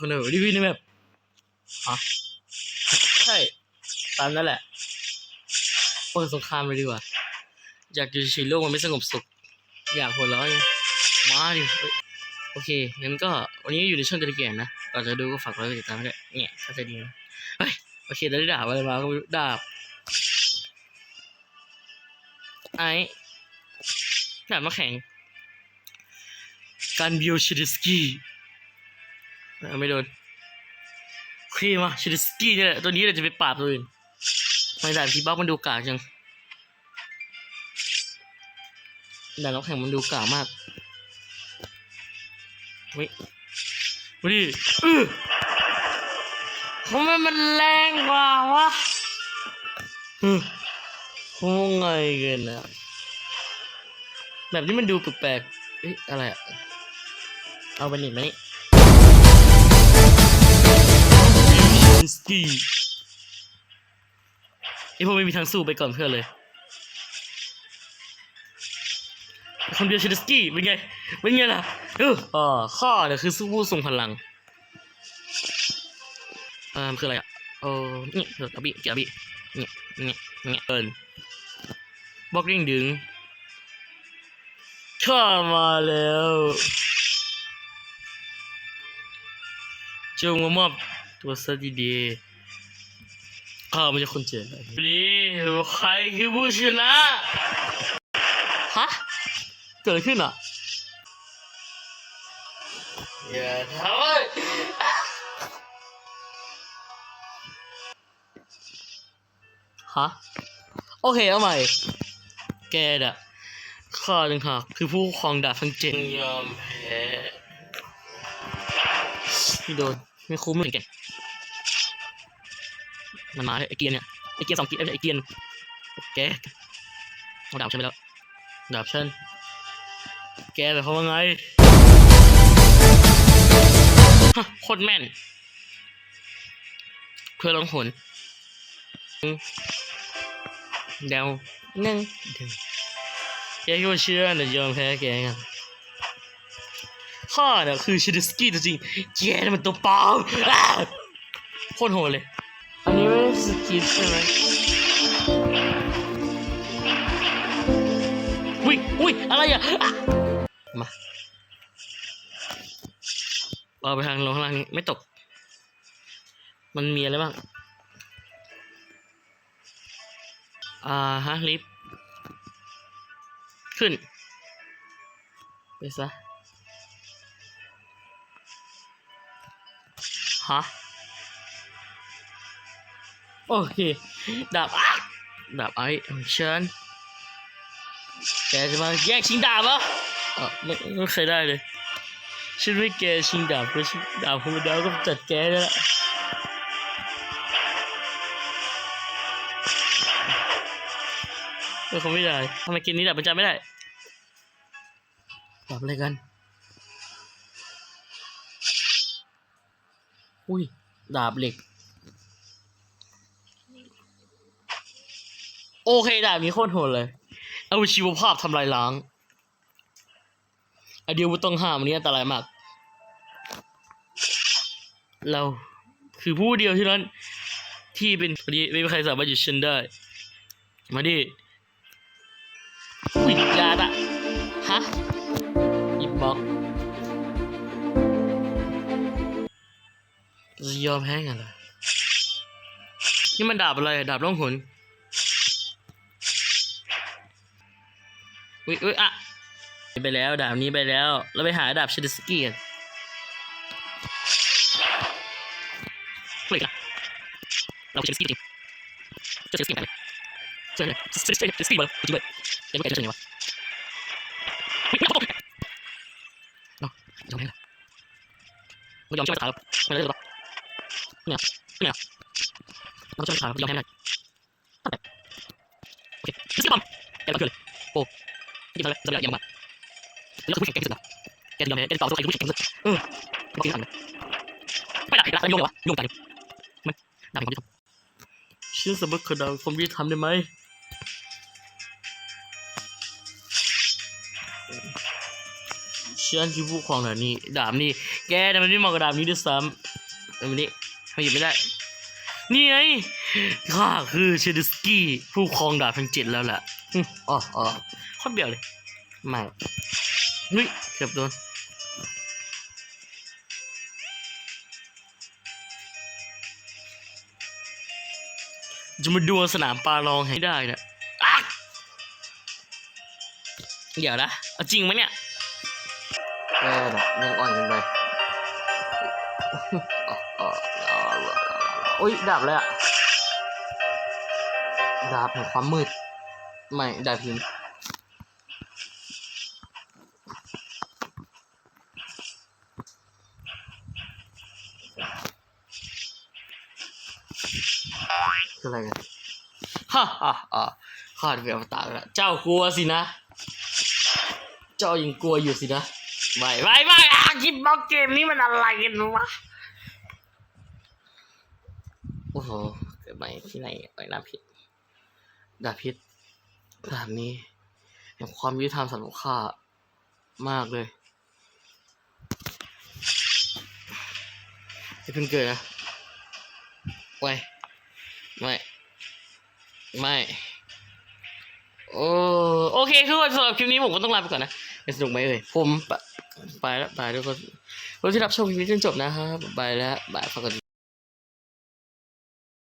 คนเดียวรีวิวในแบบอ๋อใช่ตามนั่นแหละเปิดสงครามเลยดีกว่า อยากอยู่เฉยๆโลกมันไม่สงบสุข อยากหัวเร้อนมาดิเอ้ยโอเคงั้นก็วันนี้อยู่ในช่องเดลิเกนนะก่อนจะดูก็ฝากไว้กดติดตามด้วยเนี่ยเข้าใจดีนะเฮ้ยโอเคได้ดาบอะไรมาก็ไม่รู้ดาบไอ้ดาบมาแข่งการบิโอชิดิสกี้อะ ไม่โดนโอเคมาชิดิสกี้เนี่ยแหละตัวนี้เราจะไปปราบตัวอื่นไม่ดาบที่บ้ามันดูกากจังดาบน้ำแข็งมันดูกามากเฮ้ยมาดิทำไมมันแรงกว่าวะฮึคงไงกันนะแบบนี้มันดูแปลกๆเอ๊ะอะไรอะเอาไปหนิมานี่ สกีไอพวกไม่มีทางสู้ไปก่อนเพื่อนเลยคนเดียวชินสกี้เป็นไง เป็นไงล่ะเอออ่าข้อเนี่ยคือสู้ผู้ทรงพลังอ่ามันคืออะไรอะโอ้นี่เออกระบี่เกี่ยบี้นี่นี่นี่เอินบล็อกเด้งดึงข้ามาแล้วจงมามอบ ตัวซะดีๆข้าไม่ใช่คนเจ๋งนี่ใครคือผู้ชนะฮะเกิดอะไรขึ้นอะอย่าทำเลยฮะโอเคเอาใหม่ แกน่ะข้าจึงหากคือผู้ครองดาบทั้งเจ็ดยอมแพ้พี่โดน ไม่คุ้มไม่เก่งมันมาเลยไอเกียร์เนี่ยไอเกียร์สองเกียร์ไอเกียร์แกเอาดาบฉันไปแล้วดาบฉันแกแต่เขามว่าไงฮะโคตรแม่น เพื่อลองหนเดวหนึ่งแกก็เชื่อนะยอมแพ้แกกัน ข้าเนี่ยคือชิดิสกี้ตัวจริงแกนี่มันตัวปลอมอ้าวโคตรโหดเลย อันนี้ไม่ใช่สกินใช่ไหมอุ้ยอุ้ยอะไรอะอะ มาเอาไปทางลงข้างล่างนี้ไม่ตก มันมีอะไรบ้าง อ่าฮะลิฟต์ขึ้น ไปซะ ฮะโอเคดาบดาบไอ้เชิญแกจะมาแย่งชิงดาบเหรออะไม่ไม่เคยได้เลยฉันไม่แกชิงดาบเพราะดาบธรรมดาก็จัดแกได้ละเออคงไม่ได้ทำไมกินนี้ดาบมันจำไม่ได้ดาบอะไรกัน อุ้ย ดาบเหล็ก โอเค ดาบนี้โคตรโหดเลย เอาชีวภาพทำลายล้างไอเดียวุต้องห้ามอันนี้อันตรายมาก เราคือผู้เดียวที่นั้น ที่เป็นพอดีไม่มีใครสามารถหยุดฉันได้ มาดิอุ้ยยาดะฮะหยิบบล็อก ยอมแพ้กันเหรอนี่มันดาบอะไรอะดาบล่องหนอุ้ยอุ้ยอะไปแล้วดาบนี้ไปแล้ว เราไปหาดาบชิดสกี้กันเฮ้ยนะเราชิดสกี้จริงเจะชิดสกี้ไปเลยเจอเลยชิดสกี้ชิดสกี้มาจริงเลยยังไม่แกจะเจอไงวะเฮ้ยไม่เอาเนาะยอมแพ้ละไม่ยอมเชื่อมาถามไม่ได้หรอไม่ เอาไม่เอาเราเชื่อมาถามยอมแพ้เลยโอเคชิดสกี้บอมแกมาเกินเลยโอ้ที่ทำอะไรจะยังมาแล้วคือผู้แข่งแกที่สุดนะแกจะยอมแพ้แกจะต่อสู้ใครผู้แข่งแกที่สุดเออบอกที่ทำเลยไม่ได้แล้วโยงเลยวะโยงกันมันด่าเป็นความยุติธรรมชื่อสมบัติคือดาวความยุติธรรมได้ไหมฉันคือผู้ครองดาบนี้ดาบนี้ แกแต่มันไม่เหมาะกับดาบนี้ด้วยซ้ำเอาม ไม่หยิบไม่ได้ นี่ไงข้าคือเชดิสกี้ผู้ครองดาบทั้งเจ็ดแล้วล่ะอ๋ออ๋อโคตรเบียวเลยไม่นุ้ยเกือบโดนจะมาดวลสนามปลาลองให้ได้นะเดี๋ยวนะ เอาจริงไหมเนี่ยเออยังอ่อนกันไป อ้ยดาบเลยอะดาบแห่งความมืด ไม่ดาบพิมคืออะไรกันฮ่าฮ่าฮ่าข้าดเวียนตาแล้วเจ้ากลัวสินะ เจ้ายังกลัวอยู่สินะ ไม่ไม่ไม่อาคิดบล็อกเกมนี้มันอะไรกันวะ โอ้โห เกิดใหม่ที่ไหนไอ้น้ำพิษดาบพิษดาบนี้แห่งความยุติธรรมสำหรับข้ามากเลยจะเพิ่งเกิดนะไว้ไม่ ไม่ โอ้โอเคคือว่าสำหรับคลิปนี้ผมก็ต้องลาไปก่อนนะสนุกไหมเอ่ยผมไปไปแล้วบายทุกคนคนที่รับชมคลิปนี้จนจบนะครับบายแล้วบายฝากกด